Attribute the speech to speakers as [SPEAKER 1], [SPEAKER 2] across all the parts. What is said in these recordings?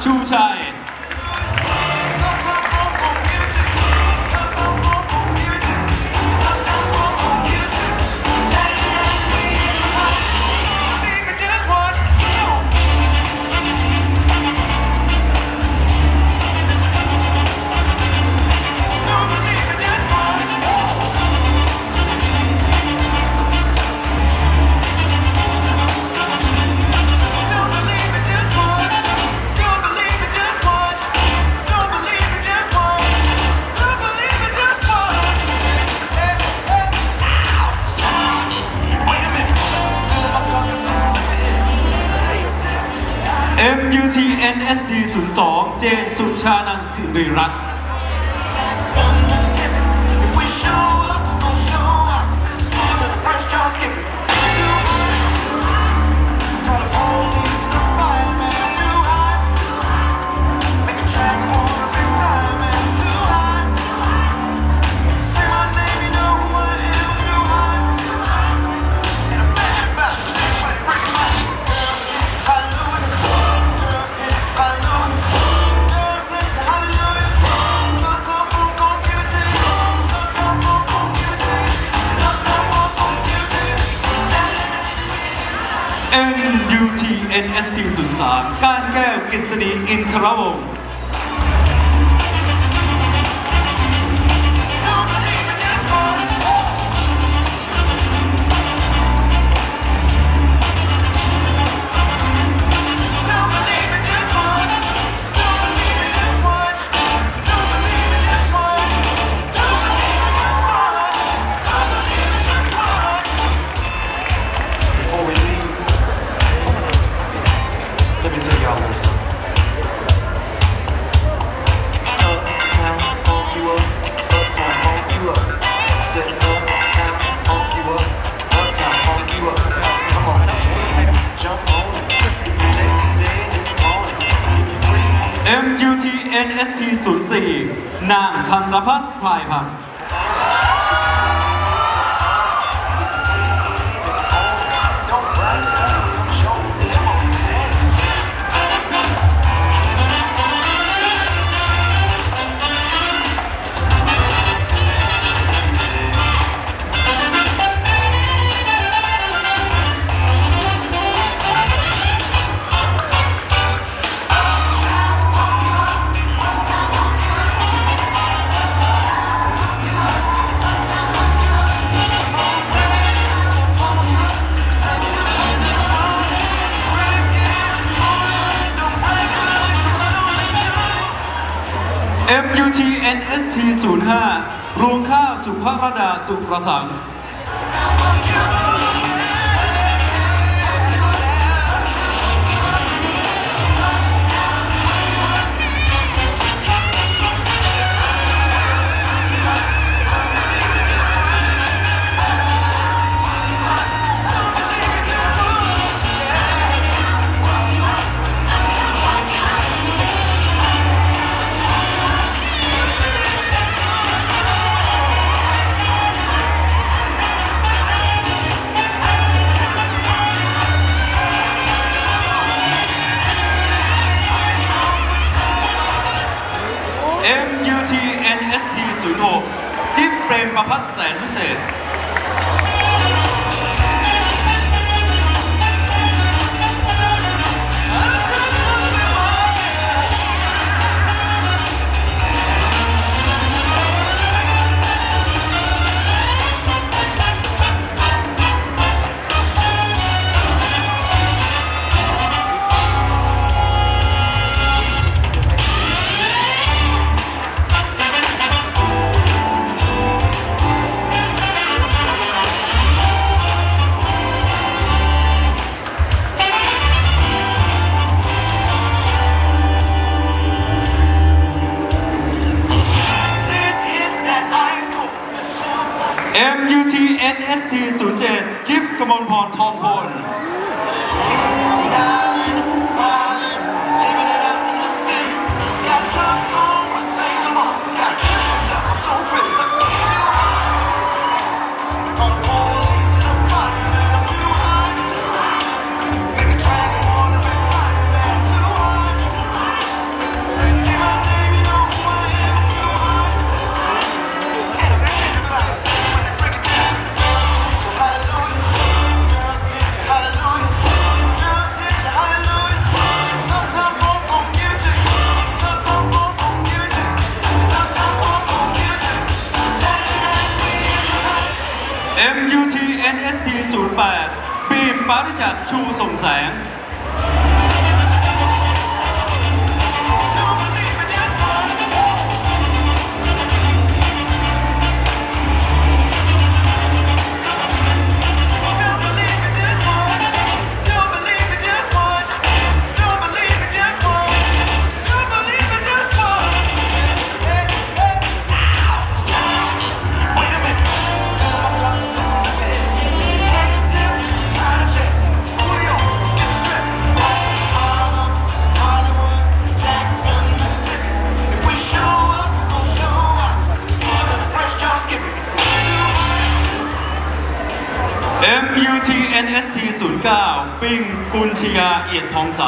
[SPEAKER 1] 出场 ST04 นางธนรพัฒน์พายพันธ์ UTNST 05รวงข้าวสุภาพระดาสุประสัง
[SPEAKER 2] come on, Tom Horton. 8ปีม
[SPEAKER 1] ปาริชัดชูส่งแสง ปิ้งกุนชยาเอียดทองใส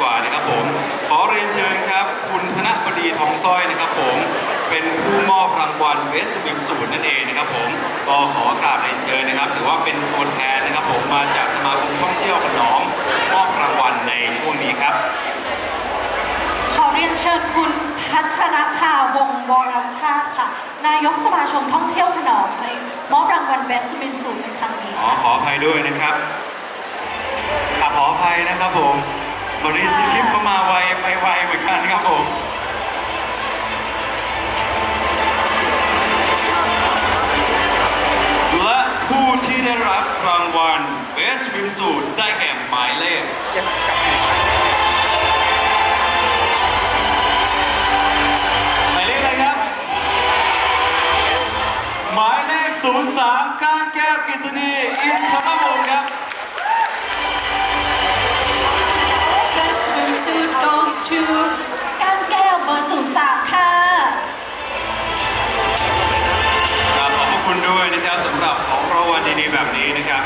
[SPEAKER 1] กกันก่อนเลยดีกว่านะครับผม ขอเรียนเชิญครับ คุณธนบดีทองสร้อยนะครับผม เป็นผู้มอบรางวัลเวสบิมสูตรนั่นเองนะครับผมก็ขอกราบเรียนเชิญนะครับ ถือว่าเป็นตัวแทนนะครับผมมาจากสมาคมท่องเที่ยวขนอมมอบรางวัลในช่วงนี้ครับ
[SPEAKER 3] ขอเรียนเชิญคุณพัฒนภาวงศ์วรชาติค่ะ นายกสมาคมท่องเที่ยวขนอมในมอบรางวัล Best Swimsuit ในครั้งนี้
[SPEAKER 2] ขอ
[SPEAKER 3] ค่ะ
[SPEAKER 2] ขออภัยด้วยนะครับอะขออภัยนะครับผม วันนี้สคริปต์ก็มาไวไปไวเหมือนกันครับผมและผู้ที่ได้รับรางวัล Best Swimsuit ได้แก่หมายเลขหมายเลขอะไรครับ หมายเลข 03 ก้างแก้วกฤษณีอินทรวงศ์ครับ
[SPEAKER 3] Best Swimsuit goes to ก้านแก้วเบอร์03ค่ะ
[SPEAKER 2] ครับขอบพระคุณด้วยนะครับสำหรับของรางวัลดีๆแบบนี้นะครับ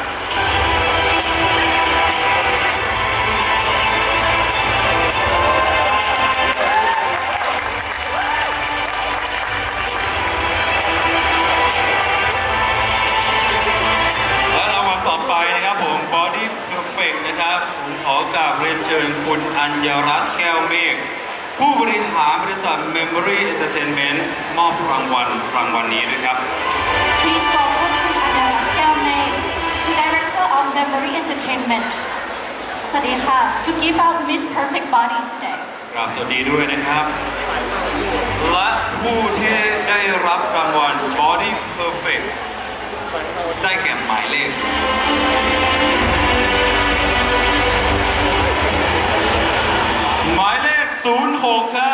[SPEAKER 2] Entertainment มอบรางวัลรางวัลนี้ด้วยครับ
[SPEAKER 3] Please welcome คุณอัญญรัตน์แก้วเมฆ Director of Memory Entertainment สวัสดีค่ะ To give out Miss Perfect Body today
[SPEAKER 2] กราบสวัสดีด้วยนะครับ และผู้ที่ได้รับรางวัล Body Perfect ได้แก่หมายเลขหมายเลข 06 ครับกิฟเ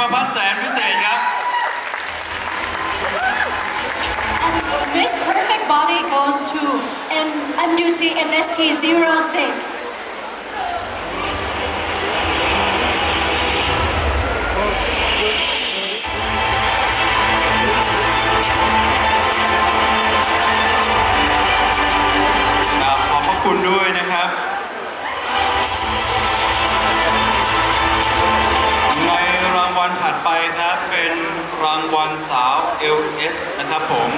[SPEAKER 2] ปรมประพัฒน์แสนพิเศษครับ
[SPEAKER 3] And Miss Perfect Body goes to M- MUT NST 06.
[SPEAKER 2] ครับขอบพระคุณด้วย LS นะครับผม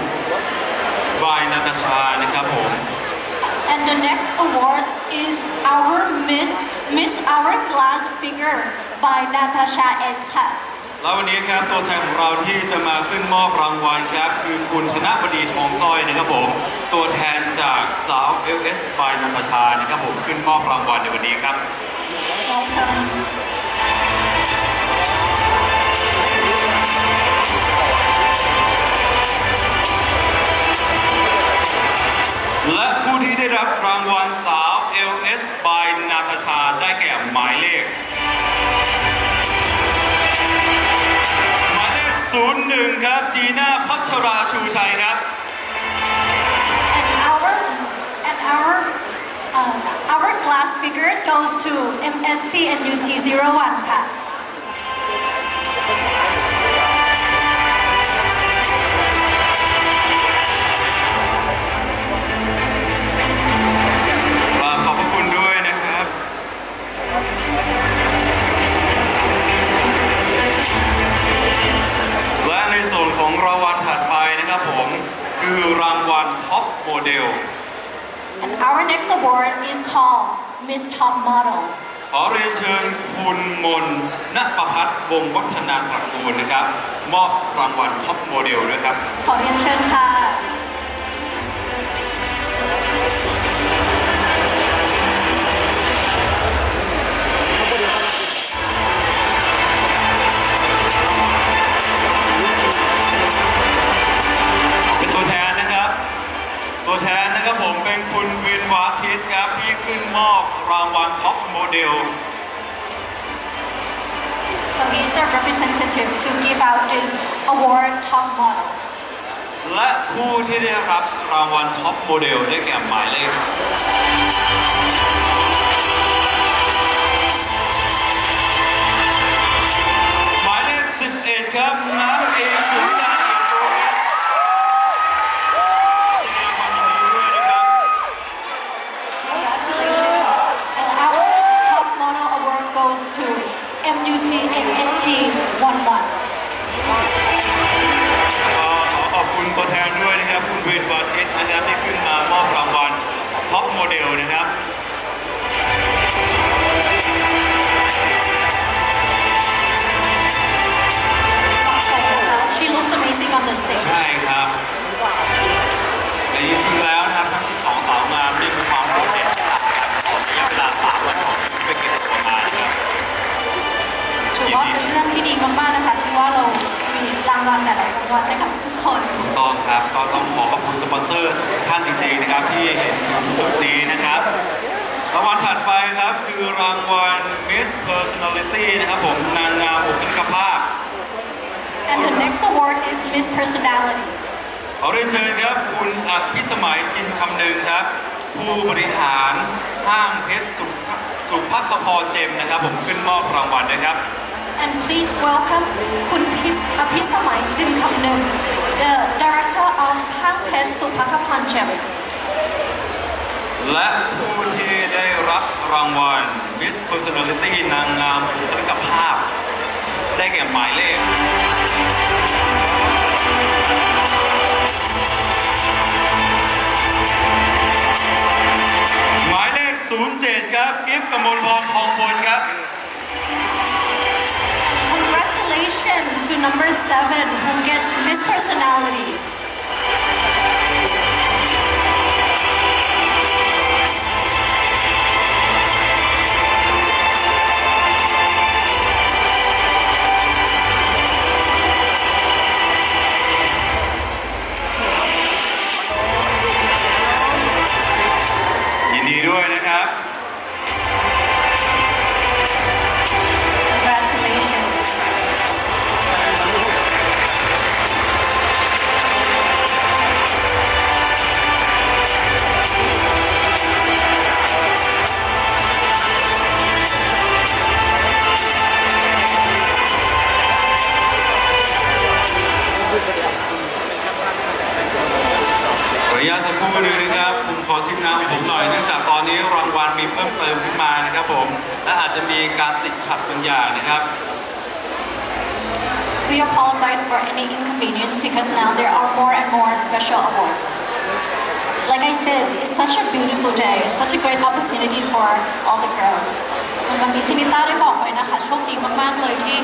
[SPEAKER 2] บายนาตาชานะครับผม
[SPEAKER 3] And the next awards is our Miss Miss Hourglass Figure by Natasha S. Kat.
[SPEAKER 2] แล้ววันนี้ครับตัวแทนของเราที่จะมาขึ้นมอบรางวัลครับ คือคุณธนบดีทองสร้อยนะครับผม ตัวแทนจากสาว LS บายนาตาชานะครับผมขึ้นมอบรางวัลในวันนี้ครับ
[SPEAKER 3] Welcome.
[SPEAKER 2] ครับ จีน่าพัชราชูชัยครับ
[SPEAKER 3] And our hour uh, our glass figure goes to MST and
[SPEAKER 2] UT01. ประพัฒน์วงศ์วัฒนาตระกูลนะครับ มอบรางวัลท็อปโมเดลด้วยครับ
[SPEAKER 3] ขอเรียนเชิญค่ะ representative to give out this award top model.
[SPEAKER 2] และผู้ที่ได้รับรางวัลท็อปโมเดลได้แก่หมายเลข หมายเลข11ครับนะ วัล
[SPEAKER 3] ให้กับทุกๆคน
[SPEAKER 2] ถูกต้องครับ ก็ต้องขอขอบคุณสปอนเซอร์ทุกท่านจริงๆนะครับที่เห็นถึงจุดนี้นะครับ รางวัลถัดไปครับคือรางวัล Miss Personality นะครับผมนางงามบุคลิกภาพ
[SPEAKER 3] and the next award is Miss Personality
[SPEAKER 2] ขอเรียนเชิญครับคุณอภิสมัยจินคำนึงครับ ผู้บริหารห้างเพชรสุภสุภคพรเจมส์นะครับ ผมขึ้นมอบรางวัลนะครับ
[SPEAKER 3] and please welcome คุณพิสอภิสมัยจิมคำนึง the director of ห้างเพชรสุภคภัณฑ์เจมส์
[SPEAKER 2] และผู้ที่ได้รับรางวัล Miss Personality นางงามบุคลิกภาพ ได้แก่หมายเลขหมายเลข 07 ครับ กิฟต์กมลพรทองบนครับ
[SPEAKER 3] to number seven who gets Miss Personality.
[SPEAKER 2] นุญาตสักครู่นึงนะครับ ผมขอชิมน้ำผมหน่อยเนื่องจากตอนนี้รางวัลมีเพิ่มเติมขึ้นมานะครับผม และอาจจะมีการติดขัดบางอย่างนะครับ
[SPEAKER 3] We apologize for any inconvenience because now there are more and more special awards. Like I said, it's such a beautiful day. It's such a great opportunity for all the girls. วันนี้ที่นิต้าได้บอกไปนะคะโชคดีมากๆเลยที่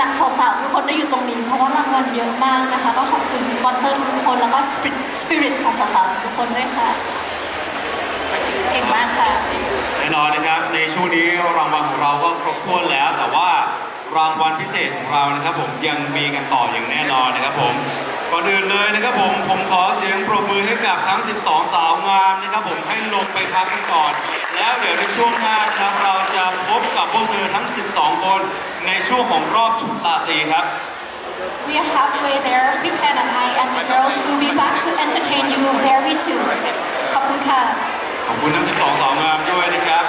[SPEAKER 3] นักสาวๆทุกคนได้อยู่ตรงนี้ เพราะว่ารางวัลเยอะมากนะคะ ก็ขอบคุณสปอนเซอร์ทุกคนแล้วก็สปิริตของสาวๆทุกคนด้วยค่ะ เก่งมากค่ะ
[SPEAKER 2] แน่นอนนะครับ ในช่วงนี้รางวัลของเราก็ครบถ้วนแล้ว แต่ว่ารางวัลพิเศษของเรานะครับ ผมยังมีกันต่ออย่างแน่นอนนะครับผมก่อนอื่นเลยนะครับผมผมขอเสียงปรบมือให้กับทั้ง 12 สาวงามนะครับผมให้ลงไปพักกันก่อน แล้วเดี๋ยวในช่วงหน้านะครับเราจะพบกับพวกเธอทั้ง 12 คนในช่วงของรอบชุดลาตรีครับ
[SPEAKER 3] We are halfway there. Pipan and I and the girls will be back to entertain you very soon. ขอบคุณค่ะ
[SPEAKER 2] ขอบคุณทั้ง 12 สาวงามด้วยนะครับ